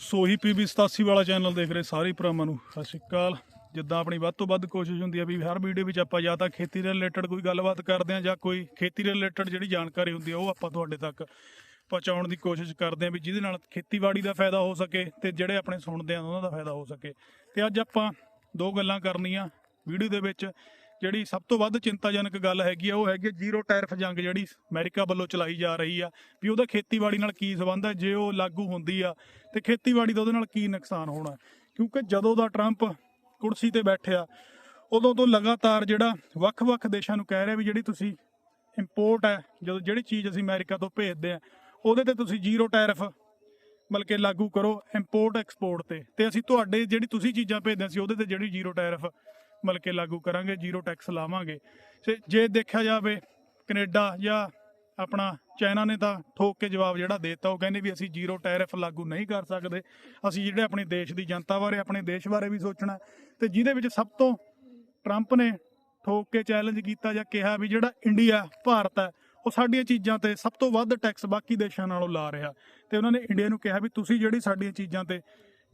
ਸੋਹੀ PB 87 ਵਾਲਾ channel ਦੇਖ ਰਹੇ ਸਾਰੇ ਭਰਾਵਾਂ ਨੂੰ। ਸਤਿ ਸ਼੍ਰੀ ਅਕਾਲ। ਜਿੱਦਾਂ ਆਪਣੀ ਵੱਧ ਤੋਂ ਵੱਧ ਕੋਸ਼ਿਸ਼ ਹੁੰਦੀ ਹੈ ਵੀ ਹਰ ਵੀਡੀਓ ਵਿੱਚ ਆਪਾਂ ਜਾਂ ਤਾਂ ਖੇਤੀ ਦੇ ਰਿਲੇਟਡ ਕੋਈ ਗੱਲਬਾਤ ਕਰਦੇ ਹਾਂ ਜਾਂ ਕੋਈ ਖੇਤੀ ਦੇ ਰਿਲੇਟਡ ਜਿਹੜੀ ਜਾਣਕਾਰੀ ਹੁੰਦੀ ਹੈ ਉਹ ਆਪਾਂ ਤੁਹਾਡੇ ਤੱਕ ਪਹੁੰਚਾਉਣ ਦੀ ਕੋਸ਼ਿਸ਼ ਕਰਦੇ ਹਾਂ ਵੀ ਜਿਹਦੇ ਨਾਲ ਖੇਤੀਬਾੜੀ ਦਾ ਫਾਇਦਾ ਹੋ ਸਕੇ ਤੇ ਜਿਹੜੇ ਆਪਣੇ ਸੁਣਦੇ ਆ ਉਹਨਾਂ ਦਾ ਫਾਇਦਾ ਹੋ ਸਕੇ। ਤੇ ਅੱਜ ਆਪਾਂ ਦੋ ਗੱਲਾਂ ਕਰਨੀਆਂ। ਵੀਡੀਓ ਦੇ ਵਿੱਚ ਜਿਹੜੀ ਸਭ ਤੋਂ ਵੱਧ ਚਿੰਤਾਜਨਕ ਗੱਲ ਹੈਗੀ ਆ, ਉਹ ਹੈਗੀ ਆ ਜ਼ੀਰੋ ਟੈਰਿਫ ਜੰਗ ਜਿਹੜੀ ਅਮਰੀਕਾ ਵੱਲੋਂ ਚਲਾਈ ਜਾ ਰਹੀ ਆ, ਵੀ ਉਹਦਾ ਖੇਤੀਬਾੜੀ ਨਾਲ ਕੀ ਸੰਬੰਧ ਹੈ ਜੇ ਉਹ ਲਾਗੂ ਹੁੰਦੀ ਆ, ਤੇ ਖੇਤੀਬਾੜੀ ਦਾ ਉਹਦੇ ਨਾਲ ਕੀ ਨੁਕਸਾਨ ਹੋਣਾ? ਕਿਉਂਕਿ ਜਦੋਂ ਦਾ ਟਰੰਪ ਕੁਰਸੀ ਤੇ ਬੈਠਿਆ, ਉਦੋਂ ਤੋਂ ਲਗਾਤਾਰ ਜਿਹੜਾ ਵੱਖ-ਵੱਖ ਦੇਸ਼ਾਂ ਨੂੰ ਕਹਿ ਰਿਹਾ ਵੀ ਜਿਹੜੀ ਤੁਸੀਂ ਇੰਪੋਰਟ ਹੈ ਜਦੋਂ ਜਿਹੜੀ ਚੀਜ਼ ਅਸੀਂ ਅਮਰੀਕਾ ਤੋਂ ਭੇਜਦੇ ਆ, ਉਹਦੇ ਤੇ ਤੁਸੀਂ ਜ਼ੀਰੋ ਟੈਰਿਫ ਮਤਲਬ ਕਿ ਲਾਗੂ ਕਰੋ ਇੰਪੋਰਟ ਐਕਸਪੋਰਟ ਤੇ ਤੇ ਅਸੀਂ ਤੁਹਾਡੇ ਜਿਹੜੀ ਤੁਸੀਂ ਚੀਜ਼ਾਂ ਭੇਜਦੇ ਸੀ, ਉਹਦੇ ਤੇ ਜਿਹੜੀ ਜ਼ੀਰੋ ਟੈਰਿਫ ਮਤਲਬ ਕਿ ਲਾਗੂ ਕਰਾਂਗੇ, ਜ਼ੀਰੋ ਟੈਕਸ ਲਾਵਾਂਗੇ। ਤੇ ਜੇ ਦੇਖਿਆ ਜਾਵੇ ਕੈਨੇਡਾ ਜਾਂ ਆਪਣਾ ਚਾਈਨਾ ਨੇ ਤਾਂ ਠੋਕ ਕੇ ਜਵਾਬ ਜਿਹੜਾ ਦੇਤਾ, ਉਹ ਕਹਿੰਦੇ ਵੀ ਅਸੀਂ ਜ਼ੀਰੋ ਟੈਰਿਫ ਲਾਗੂ ਨਹੀਂ ਕਰ ਸਕਦੇ। ਅਸੀਂ ਜਿਹੜੇ ਆਪਣੇ ਦੇਸ਼ ਦੀ ਜਨਤਾ ਬਾਰੇ, ਆਪਣੇ ਦੇਸ਼ ਬਾਰੇ ਵੀ ਸੋਚਣਾ ਤੇ ਜਿਹਦੇ ਵਿੱਚ ਸਭ ਤੋਂ ਟਰੰਪ ਨੇ ਠੋਕ ਕੇ ਚੈਲੰਜ ਕੀਤਾ ਜਾਂ ਕਿਹਾ ਵੀ ਜਿਹੜਾ ਇੰਡੀਆ ਭਾਰਤ ਹੈ, ਉਹ ਸਾਡੀਆਂ ਚੀਜ਼ਾਂ ਤੇ ਸਭ ਤੋਂ ਵੱਧ ਟੈਕਸ ਬਾਕੀ ਦੇਸ਼ਾਂ ਨਾਲੋਂ ਲਾ ਰਿਹਾ। ਤੇ ਉਹਨਾਂ ਨੇ ਇੰਡੀਆ ਨੂੰ ਕਿਹਾ ਵੀ ਤੁਸੀਂ ਜਿਹੜੀ ਸਾਡੀਆਂ ਚੀਜ਼ਾਂ ਤੇ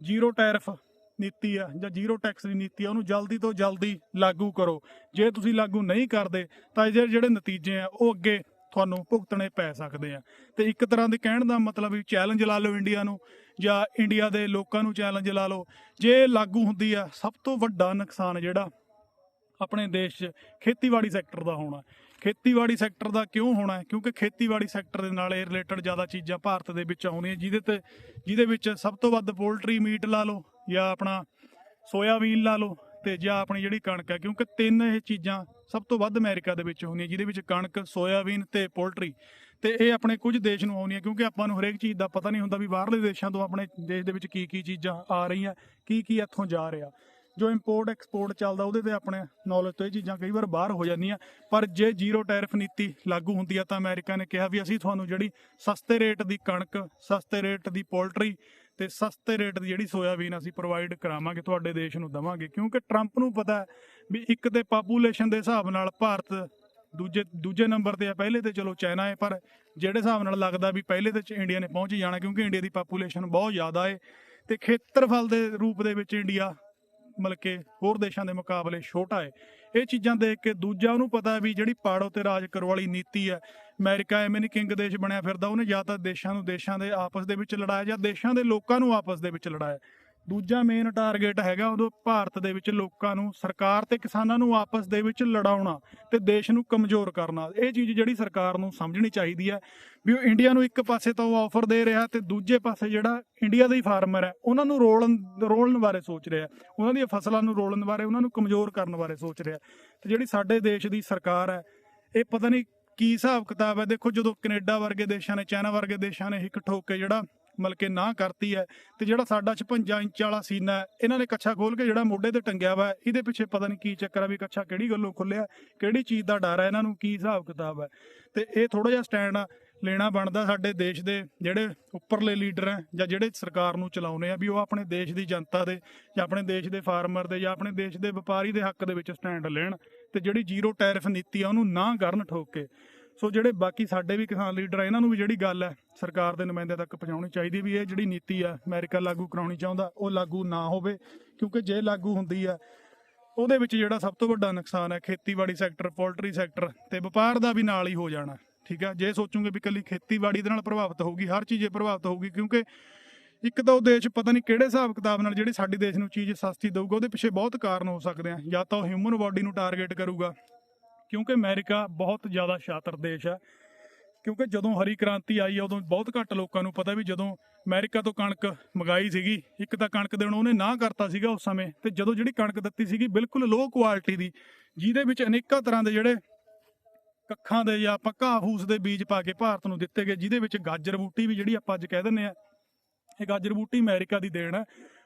ਜ਼ੀਰੋ ਟੈਰਿਫ ਨੀਤੀ ਆ ਜਾਂ ਜ਼ੀਰੋ ਟੈਕਸ ਦੀ ਨੀਤੀ ਆ, ਉਹਨੂੰ ਜਲਦੀ ਤੋਂ ਜਲਦੀ ਲਾਗੂ ਕਰੋ। ਜੇ ਤੁਸੀਂ ਲਾਗੂ ਨਹੀਂ ਕਰਦੇ, ਤਾਂ ਇਹਦੇ ਜਿਹੜੇ ਨਤੀਜੇ ਆ, ਉਹ ਅੱਗੇ ਤੁਹਾਨੂੰ ਭੁਗਤਣੇ ਪੈ ਸਕਦੇ ਆ। ਤੇ ਇੱਕ ਤਰ੍ਹਾਂ ਦੇ ਕਹਿਣ ਦਾ ਮਤਲਬ ਵੀ ਚੈਲੰਜ ਲਾ ਲਓ ਇੰਡੀਆ ਨੂੰ, ਜਾਂ ਇੰਡੀਆ ਦੇ ਲੋਕਾਂ ਨੂੰ ਚੈਲੰਜ ਲਾ ਲਓ। ਜੇ ਲਾਗੂ ਹੁੰਦੀ ਆ, ਸਭ ਤੋਂ ਵੱਡਾ ਨੁਕਸਾਨ ਜਿਹੜਾ ਆਪਣੇ ਦੇਸ਼ 'ਚ ਖੇਤੀਬਾੜੀ ਸੈਕਟਰ ਦਾ ਹੋਣਾ। ਖੇਤੀਬਾੜੀ ਸੈਕਟਰ ਦਾ ਕਿਉਂ ਹੋਣਾ? ਕਿਉਂਕਿ ਖੇਤੀਬਾੜੀ ਸੈਕਟਰ ਦੇ ਨਾਲ ਇਹ ਰਿਲੇਟਡ ਜ਼ਿਆਦਾ ਚੀਜ਼ਾਂ ਭਾਰਤ ਦੇ ਵਿੱਚ ਆਉਂਦੀਆਂ ਜਿਹਦੇ ਤੇ ਜਿਹਦੇ ਵਿੱਚ ਸਭ ਤੋਂ ਵੱਧ ਪੋਲਟਰੀ ਮੀਟ ਲਾ ਲਓ ਜਾਂ ਆਪਣਾ ਸੋਇਆਬੀਨ ਲਾ ਲਓ ਤੇ ਜਾਂ ਆਪਣੀ ਜਿਹੜੀ ਕਣਕ ਹੈ, ਕਿਉਂਕਿ ਤਿੰਨ ਇਹ ਚੀਜ਼ਾਂ ਸਭ ਤੋਂ ਵੱਧ ਅਮਰੀਕਾ ਦੇ ਵਿੱਚ ਹੁੰਦੀਆਂ, ਜਿਹਦੇ ਵਿੱਚ ਕਣਕ, ਸੋਇਆਬੀਨ ਤੇ ਪੋਲਟਰੀ। ਤੇ ਇਹ ਆਪਣੇ ਕੁਝ ਦੇਸ਼ ਨੂੰ ਆਉਂਦੀਆਂ, ਕਿਉਂਕਿ ਆਪਾਂ ਨੂੰ ਹਰੇਕ ਚੀਜ਼ ਦਾ ਪਤਾ ਨਹੀਂ ਹੁੰਦਾ ਵੀ ਬਾਹਰਲੇ ਦੇਸ਼ਾਂ ਤੋਂ ਆਪਣੇ ਦੇਸ਼ ਦੇ ਵਿੱਚ ਕੀ ਕੀ ਚੀਜ਼ਾਂ ਆ ਰਹੀਆਂ ਕੀ ਕੀ ਇੱਥੋਂ ਜਾ ਰਿਹਾ। ਜੋ ਇੰਪੋਰਟ ਐਕਸਪੋਰਟ ਚੱਲਦਾ, ਉਹਦੇ ਤੇ ਆਪਣੇ ਨੌਲੇਜ ਤੋਂ ਇਹ ਚੀਜ਼ਾਂ ਕਈ ਵਾਰ ਬਾਹਰ ਹੋ ਜਾਂਦੀਆਂ, ਪਰ ਜੇ ਜ਼ੀਰੋ ਟੈਰਿਫ ਨੀਤੀ ਲਾਗੂ ਹੁੰਦੀ ਆ ਤਾਂ ਅਮਰੀਕਾ ਨੇ ਕਿਹਾ ਵੀ ਅਸੀਂ ਤੁਹਾਨੂੰ ਜਿਹੜੀ ਸਸਤੇ ਰੇਟ ਦੀ ਕਣਕ, ਸਸਤੇ ਰੇਟ ਦੀ ਪੋਲਟਰੀ ਤੇ ਸਸਤੇ ਰੇਟ ਦੀ ਜਿਹੜੀ ਸੋਇਆਬੀਨ ਅਸੀਂ ਪ੍ਰੋਵਾਈਡ ਕਰਾਵਾਂਗੇ, ਤੁਹਾਡੇ ਦੇਸ਼ ਨੂੰ ਦਵਾਂਗੇ। ਕਿਉਂਕਿ ਟਰੰਪ ਨੂੰ ਪਤਾ ਵੀ ਇੱਕ ਤੇ ਪਾਪੂਲੇਸ਼ਨ ਦੇ ਹਿਸਾਬ ਨਾਲ ਭਾਰਤ ਦੂਜੇ ਦੂਜੇ ਨੰਬਰ ਤੇ ਆ ਪਹਿਲੇ ਤੇ ਚਲੋ ਚਾਈਨਾ ਹੈ, ਪਰ ਜਿਹੜੇ ਹਿਸਾਬ ਨਾਲ ਲੱਗਦਾ ਵੀ ਪਹਿਲੇ ਤੇ ਚ ਇੰਡੀਆ ਨੇ ਪਹੁੰਚ ਹੀ ਜਾਣਾ, ਕਿਉਂਕਿ ਇੰਡੀਆ ਦੀ ਪਾਪੂਲੇਸ਼ਨ ਬਹੁਤ ਜ਼ਿਆਦਾ ਹੈ ਤੇ ਖੇਤਰਫਲ ਦੇ ਰੂਪ ਦੇ ਵਿੱਚ ਇੰਡੀਆ ਮਤਲਬ ਕਿ ਹੋਰ ਦੇਸ਼ਾਂ ਦੇ ਮੁਕਾਬਲੇ ਛੋਟਾ ਹੈ। ਇਹ ਚੀਜ਼ਾਂ ਦੇਖ ਕੇ ਦੂਜਾ ਉਹਨੂੰ ਪਤਾ ਵੀ ਜਿਹੜੀ ਪਾੜੋ ਤੇ ਰਾਜ ਕਰੋ ਵਾਲੀ ਨੀਤੀ ਹੈ, ਅਮਰੀਕਾ ਐਵੇਂ ਨਹੀਂ ਕਿੰਗ ਦੇਸ਼ ਬਣਿਆ ਫਿਰਦਾ, ਉਹਨੇ ਜਾਂ ਤਾਂ ਦੇਸ਼ਾਂ ਨੂੰ ਦੇਸ਼ਾਂ ਦੇ ਆਪਸ ਦੇ ਵਿੱਚ ਲੜਾਇਆ ਜਾਂ ਦੇਸ਼ਾਂ ਦੇ ਲੋਕਾਂ ਨੂੰ ਆਪਸ ਦੇ ਵਿੱਚ ਲੜਾਇਆ। ਦੂਜਾ ਮੇਨ ਟਾਰਗੇਟ ਹੈਗਾ ਉਦੋਂ ਭਾਰਤ ਦੇ ਵਿੱਚ ਲੋਕਾਂ ਨੂੰ, ਸਰਕਾਰ ਤੇ ਕਿਸਾਨਾਂ ਨੂੰ ਆਪਸ ਦੇ ਵਿੱਚ ਲੜਾਉਣਾ ਤੇ ਦੇਸ਼ ਨੂੰ ਕਮਜ਼ੋਰ ਕਰਨਾ। ਇਹ ਚੀਜ਼ ਜਿਹੜੀ ਸਰਕਾਰ ਨੂੰ ਸਮਝਣੀ ਚਾਹੀਦੀ ਹੈ ਵੀ ਉਹ ਇੰਡੀਆ ਨੂੰ ਇੱਕ ਪਾਸੇ ਤਾਂ ਉਹ ਆਫਰ ਦੇ ਰਿਹਾ ਤੇ ਦੂਜੇ ਪਾਸੇ ਜਿਹੜਾ ਇੰਡੀਆ ਦਾ ਹੀ ਫਾਰਮਰ ਹੈ, ਉਹਨਾਂ ਨੂੰ ਰੋਲਣ ਰੋਲਣ ਬਾਰੇ ਸੋਚ ਰਿਹਾ। ਉਹਨਾਂ ਦੀਆਂ ਫਸਲਾਂ ਨੂੰ ਰੋਲਣ ਬਾਰੇ, ਉਹਨਾਂ ਨੂੰ ਕਮਜ਼ੋਰ ਕਰਨ ਬਾਰੇ ਸੋਚ ਰਿਹਾ। ਤੇ ਜਿਹੜੀ ਸਾਡੇ ਦੇਸ਼ ਦੀ ਸਰਕਾਰ ਹੈ, ਇਹ ਪਤਾ ਨਹੀਂ ਕੀ ਹਿਸਾਬ ਕਿਤਾਬ ਹੈ। ਦੇਖੋ ਜਦੋਂ ਕੈਨੇਡਾ ਵਰਗੇ ਦੇਸ਼ਾਂ ਨੇ, ਚਾਈਨਾ ਵਰਗੇ ਦੇਸ਼ਾਂ ਨੇ ਇੱਕ ਠੋਕ ਕੇ ਜਿਹੜਾ ਮਤਲਬ ਕਿ ਨਾ ਕਰਤੀ ਹੈ ਤੇ ਜਿਹੜਾ ਸਾਡਾ 56 ਇੰਚ ਵਾਲਾ ਸੀਨਾ ਹੈ, ਇਹਨਾਂ ਨੇ ਕੱਛਾ ਖੋਲ ਕੇ ਜਿਹੜਾ ਮੋਢੇ ਤੇ ਟੰਗਿਆ ਵਾ, ਇਹਦੇ ਪਿੱਛੇ ਪਤਾ ਨਹੀਂ ਕੀ ਚੱਕਰ ਆ ਵੀ ਕੱਛਾ ਕਿਹੜੀ ਗੱਲੋਂ ਖੁੱਲਿਆ ਕਿਹੜੀ ਚੀਜ਼ ਦਾ ਡਰ ਹੈ ਇਹਨਾਂ ਨੂੰ, ਕੀ ਹਿਸਾਬ ਕਿਤਾਬ ਹੈ ਤੇ ਇਹ ਥੋੜਾ ਜਿਹਾ ਸਟੈਂਡ ਲੈਣਾ ਬਣਦਾ ਸਾਡੇ ਦੇਸ਼ ਦੇ ਜਿਹੜੇ ਉੱਪਰਲੇ ਲੀਡਰ ਹੈ ਜਾਂ ਜਿਹੜੇ ਸਰਕਾਰ ਨੂੰ ਚਲਾਉਂਦੇ ਆ ਵੀ ਉਹ ਆਪਣੇ ਦੇਸ਼ ਦੀ ਜਨਤਾ ਦੇ ਜਾਂ ਆਪਣੇ ਦੇਸ਼ ਦੇ ਫਾਰਮਰ ਦੇ ਜਾਂ ਆਪਣੇ ਦੇਸ਼ ਦੇ ਵਪਾਰੀ ਦੇ ਹੱਕ ਦੇ ਵਿੱਚ ਸਟੈਂਡ ਲੈਣ ਤੇ ਜਿਹੜੀ ਜ਼ੀਰੋ ਟੈਰਿਫ ਨੀਤੀ ਆ ਉਹਨੂੰ ਨਾ ਕਰਨ ਠੋਕ ਕੇ। ਸੋ ਜਿਹੜੇ ਬਾਕੀ ਸਾਡੇ ਵੀ ਕਿਸਾਨ ਲੀਡਰ ਆ, ਇਹਨਾਂ ਨੂੰ ਵੀ ਜਿਹੜੀ ਗੱਲ ਹੈ, ਸਰਕਾਰ ਦੇ ਨੁਮਾਇੰਦਿਆਂ ਤੱਕ ਪਹੁੰਚਾਉਣੀ ਚਾਹੀਦੀ ਵੀ ਇਹ ਜਿਹੜੀ ਨੀਤੀ ਆ, ਅਮਰੀਕਾ ਲਾਗੂ ਕਰਾਉਣੀ ਚਾਹੁੰਦਾ, ਉਹ ਲਾਗੂ ਨਾ ਹੋਵੇ, ਕਿਉਂਕਿ ਜੇ ਲਾਗੂ ਹੁੰਦੀ ਆ, ਉਹਦੇ ਵਿੱਚ ਜਿਹੜਾ ਸਭ ਤੋਂ ਵੱਡਾ ਨੁਕਸਾਨ ਹੈ ਖੇਤੀਬਾੜੀ ਸੈਕਟਰ, ਪੋਲਟਰੀ ਸੈਕਟਰ ਤੇ ਵਪਾਰ ਦਾ ਵੀ ਨਾਲ ਹੀ ਹੋ ਜਾਣਾ, ਠੀਕ ਆ? ਜੇ ਸੋਚੂਗੇ ਵੀ ਕੱਲੀ ਖੇਤੀਬਾੜੀ ਦੇ ਨਾਲ ਪ੍ਰਭਾਵਿਤ ਹੋਊਗੀ, ਹਰ ਚੀਜ਼ੇ ਪ੍ਰਭਾਵਿਤ ਹੋਊਗੀ, ਕਿਉਂਕਿ ਇੱਕ ਤਾਂ ਉਹ ਦੇਸ਼ ਪਤਾ ਨਹੀਂ ਕਿਹੜੇ ਹਿਸਾਬ ਕਿਤਾਬ ਨਾਲ ਜਿਹੜੀ ਸਾਡੇ ਦੇਸ਼ ਨੂੰ ਚੀਜ਼ ਸਸਤੀ ਦੇਊਗਾ, ਉਹਦੇ ਪਿੱਛੇ ਬਹੁਤ ਕਾਰਨ ਹੋ ਸਕਦੇ ਆ, ਜਾਂ ਤਾਂ ਉਹ ਹਿਊਮਨ ਬਾਡੀ ਨੂੰ ਟਾਰਗੇਟ ਕਰੂਗਾ ਕਿਉਂਕਿ ਅਮਰੀਕਾ ਬਹੁਤ ਜ਼ਿਆਦਾ ਸ਼ਾਤਰ ਦੇਸ਼ ਹੈ। ਕਿਉਂਕਿ ਜਦੋਂ ਹਰੀ ਕ੍ਰਾਂਤੀ ਆਈ ਉਦੋਂ ਬਹੁਤ ਘੱਟ ਲੋਕਾਂ ਨੂੰ ਪਤਾ ਵੀ ਜਦੋਂ ਅਮਰੀਕਾ ਤੋਂ ਕਣਕ ਮੰਗਾਈ ਸੀਗੀ, ਇੱਕ ਤਾਂ ਕਣਕ ਦੇਣ ਉਹਨੇ ਨਾ ਕਰਤਾ ਸੀਗਾ ਉਸ ਸਮੇਂ, ਤੇ ਜਦੋਂ ਜਿਹੜੀ ਕਣਕ ਦਿੱਤੀ ਸੀਗੀ ਬਿਲਕੁਲ ਲੋ ਕੁਆਲਿਟੀ ਦੀ, ਜਿਹਦੇ ਵਿੱਚ ਅਨੇਕਾਂ ਤਰ੍ਹਾਂ ਦੇ ਜਿਹੜੇ ਕੱਖਾਂ ਦੇ ਜਾਂ ਆਪਾਂ ਘਾਹ ਫੂਸ ਦੇ ਬੀਜ ਪਾ ਕੇ ਭਾਰਤ ਨੂੰ ਦਿੱਤੇ ਗਏ, ਜਿਹਦੇ ਵਿੱਚ ਗਾਜਰ ਬੂਟੀ ਵੀ ਜਿਹੜੀ ਆਪਾਂ ਅੱਜ ਕਹਿ ਦਿੰਦੇ ਆ ਇਹ ਗਾਜਰ ਬੂਟੀ ਅਮਰੀਕਾ ਦੀ ਦੇਣ ਹੈ।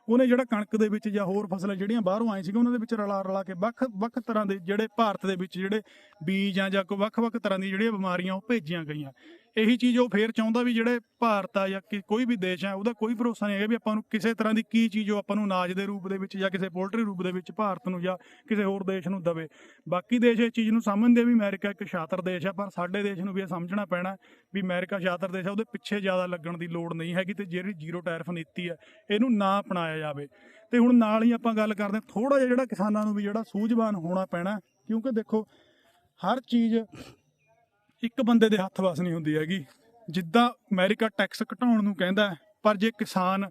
ਉਹਨੇ ਜਿਹੜਾ ਕਣਕ ਦੇ ਵਿੱਚ ਜਾਂ ਹੋਰ ਫਸਲਾਂ ਜਿਹੜੀਆਂ ਬਾਹਰੋਂ ਆਈ ਸੀਗੀਆਂ, ਉਹਨਾਂ ਦੇ ਵਿੱਚ ਰਲਾ ਰਲਾ ਕੇ ਵੱਖ ਵੱਖ ਤਰ੍ਹਾਂ ਦੇ ਜਿਹੜੇ ਭਾਰਤ ਦੇ ਵਿੱਚ ਜਿਹੜੇ ਬੀਜ ਆ ਜਾਂ ਕੋਈ ਵੱਖ ਵੱਖ ਤਰ੍ਹਾਂ ਦੀ ਜਿਹੜੀਆਂ ਬਿਮਾਰੀਆਂ ਉਹ ਭੇਜੀਆਂ ਗਈਆਂ। ਇਹੀ ਚੀਜ਼ ਉਹ ਫੇਰ ਚਾਹੁੰਦਾ ਵੀ ਜਿਹੜੇ ਭਾਰਤ ਆ ਜਾਂ ਕਿ ਕੋਈ ਵੀ ਦੇਸ਼ ਆ, ਉਹਦਾ ਕੋਈ ਭਰੋਸਾ ਨਹੀਂ ਹੈਗਾ ਵੀ ਆਪਾਂ ਨੂੰ ਕਿਸੇ ਤਰ੍ਹਾਂ ਦੀ ਕੀ ਚੀਜ਼ ਉਹ ਆਪਾਂ ਨੂੰ ਅਨਾਜ ਦੇ ਰੂਪ ਦੇ ਵਿੱਚ ਜਾਂ ਕਿਸੇ ਪੋਲਟਰੀ ਰੂਪ ਦੇ ਵਿੱਚ ਭਾਰਤ ਨੂੰ ਜਾਂ ਕਿਸੇ ਹੋਰ ਦੇਸ਼ ਨੂੰ ਦਵੇ। ਬਾਕੀ ਦੇਸ਼ ਇਹ ਚੀਜ਼ ਨੂੰ ਸਮਝਦੇ ਵੀ ਅਮਰੀਕਾ ਇੱਕ ਸ਼ਾਤਰ ਦੇਸ਼ ਆ, ਪਰ ਸਾਡੇ ਦੇਸ਼ ਨੂੰ ਵੀ ਇਹ ਸਮਝਣਾ ਪੈਣਾ ਵੀ ਅਮਰੀਕਾ ਸ਼ਾਤਰ ਦੇਸ਼ ਆ, ਉਹਦੇ ਪਿੱਛੇ ਜ਼ਿਆਦਾ ਲੱਗਣ ਦੀ ਲੋੜ ਨਹੀਂ ਹੈਗੀ ਤੇ ਜਿਹੜੀ ਜ਼ੀਰੋ ਟੈਰਿਫ ਨੀਤੀ ਆ, ਇਹਨੂੰ ਨਾ ਅਪਣਾਇਆ ਜਾਵੇ। ਤੇ ਹੁਣ ਨਾਲ ਹੀ ਆਪਾਂ ਗੱਲ ਕਰਦੇ ਹਾਂ ਥੋੜਾ ਜਿਹਾ ਜਿਹੜਾ ਕਿਸਾਨਾਂ ਨੂੰ ਵੀ ਜਿਹੜਾ ਸੂਝਵਾਨ ਹੋਣਾ ਪੈਣਾ, ਕਿਉਂਕਿ ਦੇਖੋ, ਹਰ ਚੀਜ਼ ਇੱਕ ਬੰਦੇ ਦੇ ਹੱਥ ਵਸ ਨਹੀਂ ਹੁੰਦੀ ਹੈਗੀ। ਜਿੱਦਾਂ ਅਮਰੀਕਾ ਟੈਕਸ ਘਟਾਉਣ ਨੂੰ ਕਹਿੰਦਾ ਪਰ ਜੇ ਕਿਸਾਨ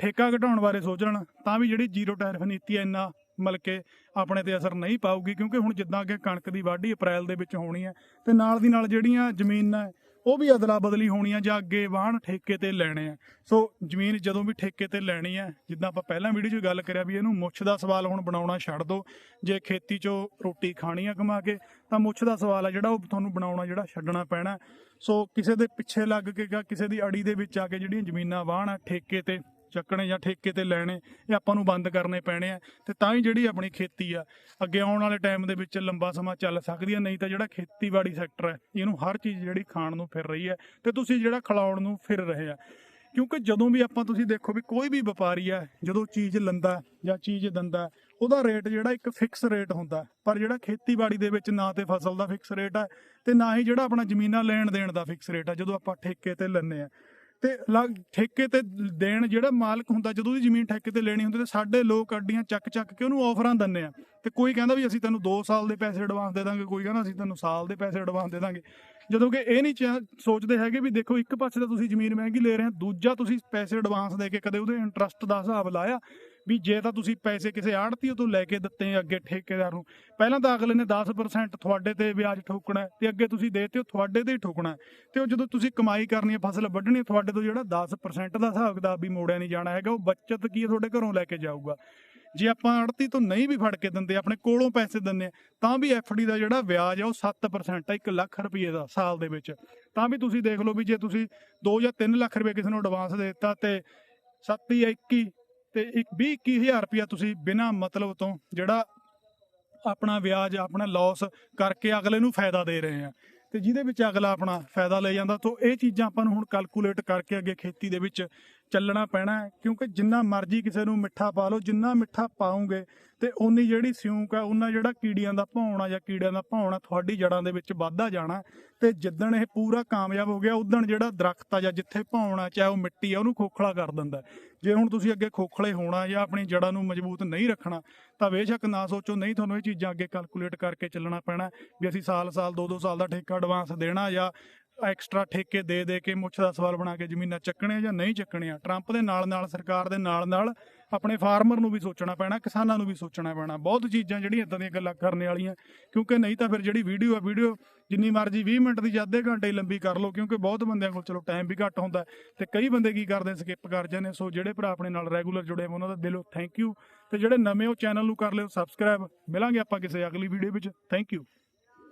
ਠੇਕਾ ਘਟਾਉਣ ਬਾਰੇ ਸੋਚਣ ਤਾਂ ਵੀ ਜਿਹੜੀ ਜ਼ੀਰੋ ਟੈਰਿਫ ਨੀਤੀ ਹੈ, ਇੰਨਾ ਮਤਲਬ ਕਿ ਆਪਣੇ ਤੇ ਅਸਰ ਨਹੀਂ ਪਾਊਗੀ। ਕਿਉਂਕਿ ਹੁਣ ਜਿੱਦਾਂ ਅੱਗੇ ਕਣਕ ਦੀ ਵਾਢੀ ਅਪ੍ਰੈਲ ਦੇ ਵਿੱਚ ਹੋਣੀ ਹੈ, ਤੇ ਨਾਲ ਦੀ ਨਾਲ ਜਿਹੜੀਆਂ ਜ਼ਮੀਨਾਂ ਉਹ ਵੀ ਅਦਲਾ ਬਦਲੀ ਹੋਣੀ ਆ ਜਾਂ ਅੱਗੇ ਵਾਹਣ ਠੇਕੇ ਤੇ ਲੈਣੇ ਆ। ਸੋ ਜ਼ਮੀਨ ਜਦੋਂ ਵੀ ਠੇਕੇ ਤੇ ਲੈਣੀ ਹੈ ਜਿੱਦਾਂ ਆਪਾਂ ਪਹਿਲਾਂ ਵੀਡੀਓ 'ਚ ਗੱਲ ਕਰਿਆ ਵੀ ਇਹਨੂੰ ਮੁੱਛ ਦਾ ਸਵਾਲ ਹੁਣ ਬਣਾਉਣਾ ਛੱਡ ਦਿਓ ਜੇ ਖੇਤੀ 'ਚੋਂ ਰੋਟੀ ਖਾਣੀ ਆ ਕਮਾ ਕੇ, ਤਾਂ ਮੁੱਛ ਦਾ ਸਵਾਲ ਆ ਜਿਹੜਾ ਉਹ ਤੁਹਾਨੂੰ ਬਣਾਉਣਾ, ਜਿਹੜਾ ਛੱਡਣਾ ਪੈਣਾ। ਸੋ ਕਿਸੇ ਦੇ ਪਿੱਛੇ ਲੱਗ ਕੇ ਜਾਂ ਕਿਸੇ ਦੀ ਅੜੀ ਦੇ ਵਿੱਚ ਆ ਕੇ ਜਿਹੜੀਆਂ ਜ਼ਮੀਨਾਂ ਵਾਹਣ ਠੇਕੇ ਤੇ ਚੱਕਣੇ ਜਾਂ ਠੇਕੇ ਤੇ ਲੈਣੇ, ਇਹ ਆਪਾਂ ਨੂੰ ਬੰਦ ਕਰਨੇ ਪੈਣੇ ਆ। ਤੇ ਤਾਂ ਹੀ ਜਿਹੜੀ ਆਪਣੀ ਖੇਤੀ ਆ, ਅੱਗੇ ਆਉਣ ਵਾਲੇ ਟਾਈਮ ਦੇ ਵਿੱਚ ਲੰਬਾ ਸਮਾਂ ਚੱਲ ਸਕਦੀ ਹੈ ਨਹੀਂ ਤਾਂ ਜਿਹੜਾ ਖੇਤੀਬਾੜੀ ਸੈਕਟਰ ਹੈ ਇਹਨੂੰ ਹਰ ਚੀਜ਼ ਜਿਹੜੀ ਖਾਣ ਨੂੰ ਫਿਰ ਰਹੀ ਹੈ ਤੇ ਤੁਸੀਂ ਜਿਹੜਾ ਖਿਲਾਉਣ ਨੂੰ ਫਿਰ ਰਹੇ ਆ। ਕਿਉਂਕਿ ਜਦੋਂ ਵੀ ਆਪਾਂ ਤੁਸੀਂ ਦੇਖੋ ਵੀ ਕੋਈ ਵੀ ਵਪਾਰੀ ਆ, ਜਦੋਂ ਚੀਜ਼ ਲੰਦਾ ਜਾਂ ਚੀਜ਼ ਦਿੰਦਾ, ਉਹਦਾ ਰੇਟ ਜਿਹੜਾ ਇੱਕ ਫਿਕਸ ਰੇਟ ਹੁੰਦਾ, ਪਰ ਜਿਹੜਾ ਖੇਤੀਬਾੜੀ ਦੇ ਵਿੱਚ ਨਾ ਤੇ ਫਸਲ ਦਾ ਫਿਕਸ ਰੇਟ ਹੈ ਤੇ ਨਾ ਹੀ ਜਿਹੜਾ ਆਪਣਾ ਜ਼ਮੀਨਾਂ ਲੈਣ ਦੇਣ ਦਾ ਫਿਕਸ ਰੇਟ ਹੈ ਜਦੋਂ ਆਪਾਂ ਠੇਕੇ ਤੇ ਲੈਂਦੇ ਆ। ਤੇ ਲੱਗ ਠੇਕੇ ਤੇ ਦੇਣ ਜਿਹੜਾ ਮਾਲਕ ਹੁੰਦਾ, ਜਦੋਂ ਉਹਦੀ ਜ਼ਮੀਨ ਠੇਕੇ ਤੇ ਲੈਣੀ ਹੁੰਦੀ, ਤੇ ਸਾਡੇ ਲੋਕ ਅੱਡੀਆਂ ਚੱਕ ਚੱਕ ਕੇ ਉਹਨੂੰ ਆਫਰਾਂ ਦਿੰਦੇ ਆ। ਤੇ ਕੋਈ ਕਹਿੰਦਾ ਵੀ ਅਸੀਂ ਤੈਨੂੰ 2 ਸਾਲ ਦੇ ਪੈਸੇ ਐਡਵਾਂਸ ਦੇ ਦਾਂਗੇ, ਕੋਈ ਕਹਿੰਦਾ ਅਸੀਂ ਤੈਨੂੰ ਸਾਲ ਦੇ ਪੈਸੇ ਐਡਵਾਂਸ ਦੇ ਦਾਂਗੇ। ਜਦੋਂ ਕਿ ਇਹ ਨਹੀਂ ਚਾ- ਸੋਚਦੇ ਹੈਗੇ ਵੀ ਦੇਖੋ, ਇੱਕ ਪਾਸੇ ਤਾਂ ਤੁਸੀਂ ਜ਼ਮੀਨ ਮਹਿੰਗੀ ਲੈ ਰਹੇ ਹੋ ਦੂਜਾ ਤੁਸੀਂ ਪੈਸੇ ਐਡਵਾਂਸ ਦੇ ਕੇ ਕਦੇ ਉਹਦੇ ਇੰਟਰਸਟ ਦਾ ਹਿਸਾਬ ਲਾਇਆ। ਵੀ ਜੇ ਤਾਂ ਤੁਸੀਂ ਪੈਸੇ ਕਿਸੇ ਆੜਤੀ ਤੋਂ ਲੈ ਕੇ ਦਿੱਤੇ ਅੱਗੇ ਠੇਕੇਦਾਰ ਨੂੰ, ਪਹਿਲਾਂ ਤਾਂ ਅਗਲੇ ਨੇ 10% ਤੁਹਾਡੇ ਤੇ ਵਿਆਜ ਠੋਕਣਾ ਹੈ ਤੇ ਅੱਗੇ ਤੁਸੀਂ ਦੇਤੇ ਹੋ ਤੁਹਾਡੇ ਤੇ ਹੀ ਠੋਕਣਾ ਹੈ। ਤੇ ਉਹ ਜਦੋਂ ਤੁਸੀਂ ਕਮਾਈ ਕਰਨੀ ਹੈ, ਫਸਲ ਵੱਢਣੀ ਤੁਹਾਡੇ ਤੋਂ ਜਿਹੜਾ 10% ਦਾ ਹਿਸਾਬ ਕਿਤਾਬ ਵੀ ਮੋੜਿਆ ਨਹੀਂ ਜਾਣਾ ਹੈਗਾ, ਉਹ ਬੱਚਤ ਕੀ ਹੈ ਤੁਹਾਡੇ ਘਰੋਂ ਲੈ ਕੇ ਜਾਊਗਾ ਜੇ ਆਪਾਂ ਆੜਤੀ ਤੋਂ ਨਹੀਂ ਵੀ ਫੜ ਕੇ ਦਿੰਦੇ, ਆਪਣੇ ਕੋਲੋਂ ਪੈਸੇ ਦਿੰਦੇ ਆ ਤਾਂ ਵੀ ਐਫਡੀ ਦਾ ਜਿਹੜਾ ਵਿਆਜ ਆ ਉਹ 7% ਹੈ 1 ਲੱਖ ਰੁਪਏ ਦਾ ਸਾਲ ਦੇ ਵਿੱਚ ਤਾਂ ਵੀ ਤੁਸੀਂ ਦੇਖ ਲਓ ਵੀ ਜੇ ਤੁਸੀਂ 2 ਜਾਂ 3 ਲੱਖ ਰੁਪਏ ਕਿਸੇ ਨੂੰ ਐਡਵਾਂਸ ਦੇ ਦਿੱਤਾ ਤੇ 7 ਜਾਂ 21 ਤੇ ਇੱਕ 20 21000 ਰੁਪਇਆ ਤੁਸੀਂ ਬਿਨਾਂ ਮਤਲਬ ਤੋਂ ਜਿਹੜਾ ਆਪਣਾ ਵਿਆਜ, ਆਪਣਾ ਲਾਸ ਕਰਕੇ ਅਗਲੇ ਨੂੰ ਫਾਇਦਾ ਦੇ ਰਹੇ ਆ। ਤੇ ਜਿਹਦੇ ਵਿੱਚ ਅਗਲਾ ਆਪਣਾ ਫਾਇਦਾ ਲੈ ਜਾਂਦਾ, ਤੋਂ ਇਹ ਚੀਜ਼ਾਂ ਆਪਾਂ ਨੂੰ ਹੁਣ ਕੈਲਕੂਲੇਟ ਕਰਕੇ ਅੱਗੇ ਖੇਤੀ ਦੇ ਵਿੱਚ ਚੱਲਣਾ ਪੈਣਾ ਹੈ, ਕਿਉਂਕਿ ਜਿੰਨਾ ਮਰਜ਼ੀ ਕਿਸੇ ਨੂੰ ਮਿੱਠਾ ਪਾ ਲਓ, ਜਿੰਨਾ ਮਿੱਠਾ ਪਾਉਂਗੇ ਤੇ ਉਨੀ ਜਿਹੜੀ ਸਿਉਂਕ ਆ ਉਹਨਾਂ ਜਿਹੜਾ ਕੀੜੀਆਂ ਦਾ ਭੌਣਾ ਜਾਂ ਕੀੜਿਆਂ ਦਾ ਭੌਣਾ ਤੁਹਾਡੀ ਜੜਾਂ ਦੇ ਵਿੱਚ ਵੱਧਦਾ ਜਾਣਾ ਤੇ ਜਿੱਦਣ ਇਹ ਪੂਰਾ ਕਾਮਯਾਬ ਹੋ ਗਿਆ ਉਦਣ ਜਿਹੜਾ ਦਰਖਤ ਆ ਜਾਂ ਜਿੱਥੇ ਭੌਣਾ ਚਾਹੇ ਉਹ ਮਿੱਟੀ ਆ, ਉਹਨੂੰ ਖੋਖਲਾ ਕਰ ਦਿੰਦਾ ਜੇ ਹੁਣ ਤੁਸੀਂ ਅੱਗੇ ਖੋਖਲੇ ਹੋਣਾ ਜਾਂ ਆਪਣੀ ਜੜਾਂ ਨੂੰ ਮਜ਼ਬੂਤ ਨਹੀਂ ਰੱਖਣਾ, ਤਾਂ ਬੇਸ਼ੱਕ ਨਾ ਸੋਚੋ, ਨਹੀਂ ਤੁਹਾਨੂੰ ਇਹ ਚੀਜ਼ਾਂ ਅੱਗੇ ਕੈਲਕੂਲੇਟ ਕਰਕੇ ਚੱਲਣਾ ਪੈਣਾ ਵੀ ਅਸੀਂ ਸਾਲ-ਸਾਲ 2-2 ਸਾਲ ਦਾ ਠੇਕਾ ਐਡਵਾਂਸ ਦੇਣਾ ਜਾਂ ਐਕਸਟਰਾ ਠੇਕੇ ਦੇ ਦੇ ਕੇ ਮੁੱਛ ਦਾ ਸਵਾਲ ਬਣਾ ਕੇ ਜ਼ਮੀਨਾਂ ਚੱਕਣੀਆਂ ਜਾਂ ਨਹੀਂ ਚੱਕਣੀਆਂ? ਟਰੰਪ ਦੇ ਨਾਲ ਨਾਲ, ਸਰਕਾਰ ਦੇ ਨਾਲ ਨਾਲ ਆਪਣੇ ਫਾਰਮਰ ਨੂੰ ਵੀ ਸੋਚਣਾ ਪੈਣਾ, ਕਿਸਾਨਾਂ ਨੂੰ ਵੀ ਸੋਚਣਾ ਪੈਣਾ। ਬਹੁਤ ਚੀਜ਼ਾਂ ਜਿਹੜੀਆਂ ਇਦਾਂ ਦੀਆਂ ਗੱਲਾਂ ਕਰਨ ਵਾਲੀਆਂ, ਕਿਉਂਕਿ ਨਹੀਂ ਤਾਂ ਫਿਰ ਜਿਹੜੀ ਵੀਡੀਓ ਆ ਵੀਡੀਓ ਜਿੰਨੀ ਮਰਜ਼ੀ 20 ਮਿੰਟ ਦੀ ਜਾਂ ਅੱਧੇ ਘੰਟੇ ਲੰਬੀ ਕਰ ਲਓ, ਕਿਉਂਕਿ ਬਹੁਤ ਬੰਦਿਆਂ ਕੋਲ ਚਲੋ ਟਾਈਮ ਵੀ ਘੱਟ ਹੁੰਦਾ ਹੈ ਤੇ ਕਈ ਬੰਦੇ ਕੀ ਕਰਦੇ ਸਕਿਪ ਕਰ ਜਾਂਦੇ ਸੋ ਜਿਹੜੇ ਭਰਾ ਆਪਣੇ ਨਾਲ ਰੈਗੂਲਰ ਜੁੜੇ ਹੋਏ ਉਹਨਾਂ ਦਾ ਦਿਲੋਂ ਥੈਂਕ ਯੂ ਤੇ ਜਿਹੜੇ ਨਵੇਂ ਉਹ ਚੈਨਲ ਨੂੰ ਕਰ ਲਿਓ ਸਬਸਕ੍ਰਾਈਬ ਮਿਲਾਂਗੇ ਆਪਾਂ ਕਿਸੇ ਅਗਲੀ ਵੀਡੀਓ ਵਿੱਚ। Thank you